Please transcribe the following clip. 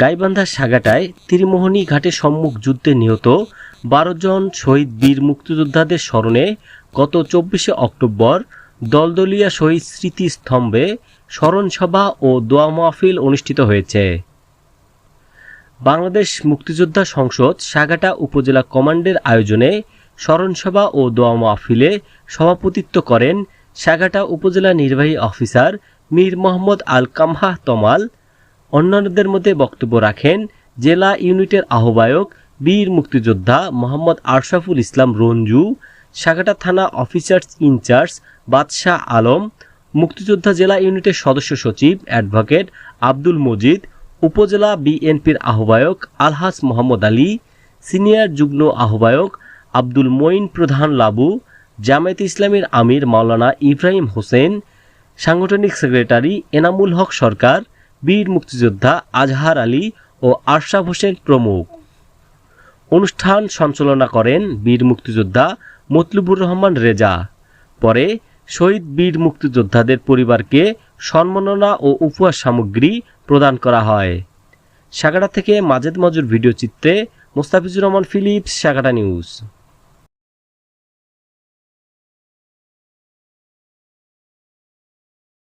গাইবান্ধার সাগাটায় ত্রিমোহনী ঘাটে সম্মুখ যুদ্ধে নিহত বারো জন শহীদ বীর মুক্তিযোদ্ধাদের স্মরণে গত চব্বিশে অক্টোবর দলদলিয়া শহীদ স্মৃতিস্তম্ভে স্মরণসভা ও দোয়া মাহফিল অনুষ্ঠিত হয়েছে। বাংলাদেশ মুক্তিযোদ্ধা সংসদ সাগাটা উপজেলা কমান্ডের আয়োজনে স্মরণসভা ও দোয়া মাহফিলে সভাপতিত্ব করেন সাগাটা উপজেলা নির্বাহী অফিসার মীর মোহাম্মদ আল কামহা তমাল। অন্যান্যদের মধ্যে বক্তব্য রাখেন জেলা ইউনিটের আহ্বায়ক বীর মুক্তিযোদ্ধা মোহাম্মদ আরশাফুল ইসলাম রঞ্জু, সাগাটা থানা অফিসার্স ইনচার্জ বাদশাহ আলম, মুক্তিযোদ্ধা জেলা ইউনিটের সদস্য সচিব অ্যাডভোকেট আব্দুল মজিদ, উপজেলা বিএনপির আহ্বায়ক আলহাস মোহাম্মদ আলী, সিনিয়র যুগ্ম আহ্বায়ক আব্দুল মঈন প্রধান লাবু জামায়াত ইসলামীর আমির মাওলানা ইব্রাহিম হোসেন, সাংগঠনিক সেক্রেটারি এনামুল হক সরকার, বীর মুক্তিযোদ্ধা আজহার আলী ও আশরাফ হোসেন প্রমুখ। অনুষ্ঠান সঞ্চালনা করেন বীর মুক্তিযোদ্ধা মতলুবুর রহমান রেজা। পরে শহীদ বীর মুক্তিযোদ্ধাদের পরিবারকে সম্মাননা ও উপহার সামগ্রী প্রদান করা হয়। সাগাটা থেকে মাজেদ মজুর ভিডিও চিত্রে মোস্তাফিজুর রহমান ফিলিপস সাগাটা নিউজ।